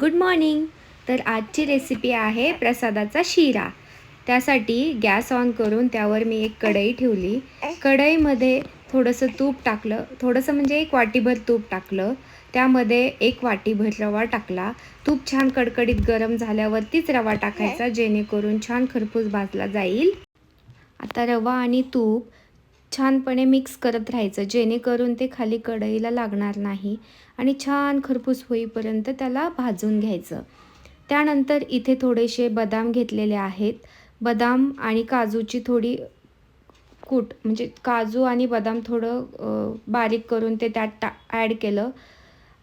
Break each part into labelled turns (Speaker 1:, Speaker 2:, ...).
Speaker 1: Good morning तर आजची recipe आहे प्रसादाचा शिरा. त्यासाठी गॅस ऑन करून त्यावर मी एक कढई ठेवली. कढईमध्ये थोडंसं तूप टाकलं. थोडंसं म्हणजे एक वाटीभर तूप टाकलं. त्यामध्ये एक वाटीभर रवा टाकला. तूप छान कडकडीत गरम झाल्यावरतीच रवा टाकायचा जेणेकरून छान खरपूस भाजला जाईल. आता रवा आणि तूप छानपणे मिक्स करत राहायचं. जेणेकरून ते खाली कढईला लागणार नाही आणि छान खरपूस होईपर्यंत त्याला भाजून घ्यायचं. त्यानंतर इथे थोडेसे बदाम घेतलेले आहेत. बदाम आणि काजूची थोडी कूट म्हणजे काजू आणि बदाम थोडं बारीक करून ते त्यात टा ॲड केलं.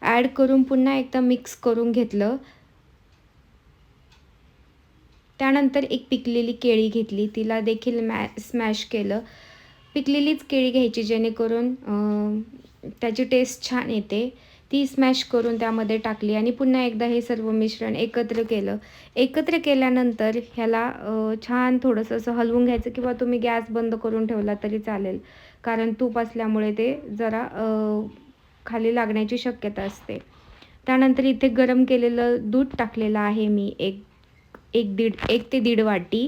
Speaker 1: ॲड करून पुन्हा एकदा मिक्स करून घेतलं. त्यानंतर एक पिकलेली केळी घेतली. तिला देखील मॅ स्मॅश केलं. पिकलेलीच केळी घ्यायची जेणेकरून त्याची टेस्ट छान येते. ती स्मॅश करून त्यामध्ये टाकली आणि पुन्हा एकदा हे सर्व मिश्रण एकत्र केलं. एकत्र केल्यानंतर ह्याला छान थोडंसं असं हलवून घ्यायचं किंवा तुम्ही गॅस बंद करून ठेवला तरी चालेल. कारण तूप असल्यामुळे ते जरा खाली लागण्याची शक्यता असते. त्यानंतर इथे गरम केलेलं दूध टाकलेलं आहे मी एक एक दीड एक ते दीड वाटी.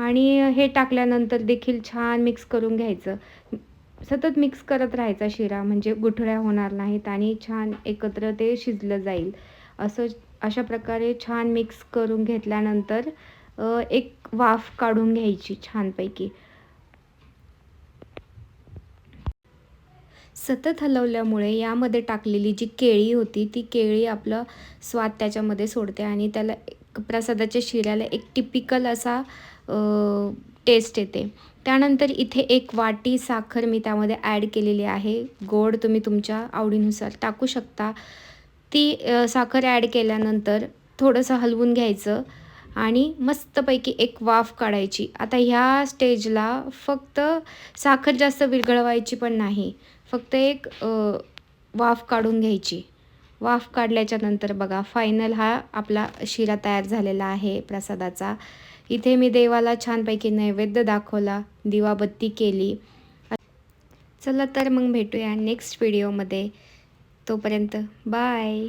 Speaker 1: आणि हे टाकल्यानंतर देखील छान मिक्स करून घ्यायचं. सतत मिक्स करत राहायचा शिरा म्हणजे गुठळ्या होणार नाहीत आणि छान एकत्र ते शिजलं जाईल. असं अशा प्रकारे छान मिक्स करून घेतल्यानंतर एक वाफ काढून घ्यायची छानपैकी. सतत हलवल्यामुळे यामध्ये टाकलेली जी केळी होती ती केळी आपलं स्वाद त्याच्यामध्ये सोडते आणि त्याला प्रसादाच्या शिऱ्याला एक टिपिकल असा टेस्ट येते. त्यानंतर इथे एक वाटी साखर मी त्यामध्ये ॲड केलेली आहे. गोड तुम्ही तुमच्या आवडीनुसार टाकू शकता. ती साखर ॲड केल्यानंतर थोडंसं हलवून घ्यायचं आणि मस्तपैकी एक वाफ काढायची. आता ह्या स्टेजला फक्त साखर जास्त विरघळवायची पण नाही. फक्त एक वाफ काढून घ्यायची. वाफ काढल्याच्या नंतर बघा फायनल हा आपला शिरा तयार झालेला आहे प्रसादाचा. इथे मी देवाला छानपैकी नैवेद्य दाखवला दिवाबत्ती केली. चला तर मग भेटूया नेक्स्ट व्हिडिओमध्ये तोपर्यंत बाय